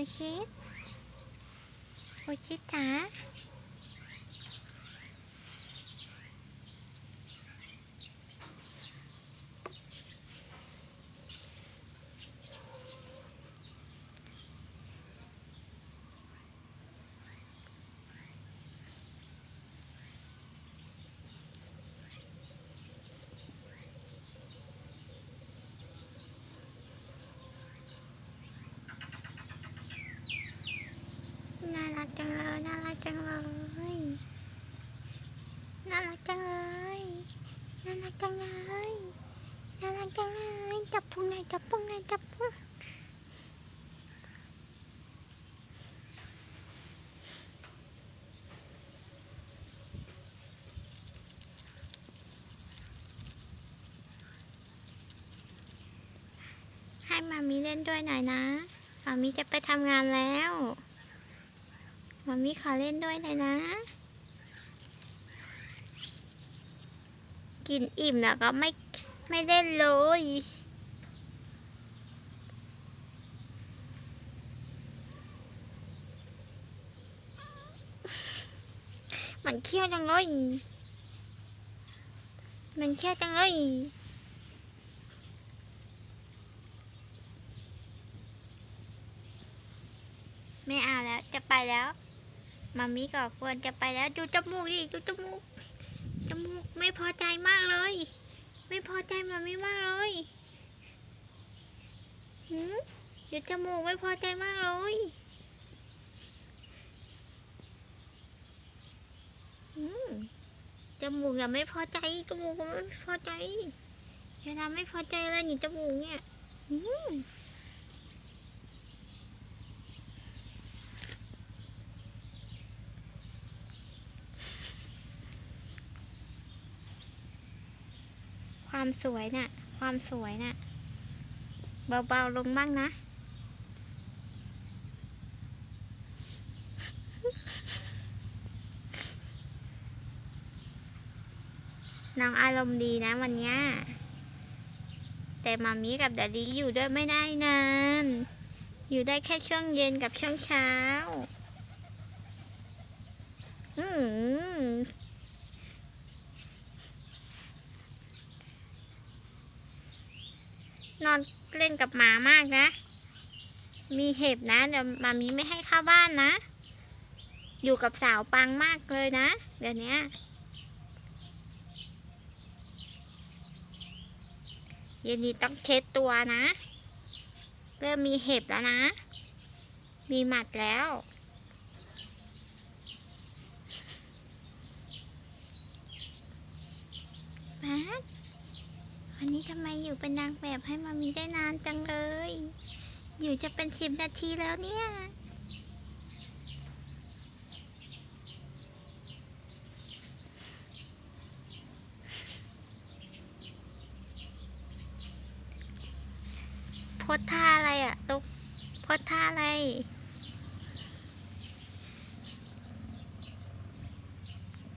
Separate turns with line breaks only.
ดูชิโอชิตาน่ารักจังเลยน่ารักจังเลยน่ารักจังเลยน่ารักจังเลยน่ารักจังเลย จับพุงหน่อยจับพุงหน่อยจับพุงให้มามีเล่นด้วยหน่อยนะมามีจะไปทำงานแล้วมามีขอเล่นด้วยหน่อยนะกินอิ่มแล้วก็ไม่ไม่เล่นเลย มันเคี้ยวจังเลยมันเคี้ยวจังเลยไม่เอาแล้วจะไปแล้วมามีก็ควรจะไปแล้วดูจมูกดิดูจมูกจมูกไม่พอใจมากเลย ไม่พอใจมามีมากเลยหืมดี๋ยวจมูกไม่พอใจมากเลยหืม จมูกอย่าไม่พอใจจมูกไม่พอใจอย่าทำไม่พอใจเลยนี่จมูกเนี่ยความสวยน่ะ ความสวยน่ะ เบาๆลงบ้างนะ น้องอารมณ์ดีนะวันนี้แต่มามีกับดดดี้อยู่ด้วยไม่ได้นาน อยู่ได้แค่ช่วงเย็นกับช่วงเช้า อืมนอนเล่นกับหมามากนะ มีเห็บนะ เดี๋ยวมามีไม่ให้เข้าบ้านนะ อยู่กับสาวปังมากเลยนะ เดี๋ยวนี้ ย็นนี้ต้องเช็ดตัวนะ เริ่มมีเห็บแล้วนะ มีหมัดแล้ว มาวันนี้ทำไมอยู่เป็นนางแบบให้มามีได้นานจังเลย อยู่จะเป็นสิบนาทีแล้วเนี่ย พดท่าอะไรอะตุ๊กพดท่าอะไร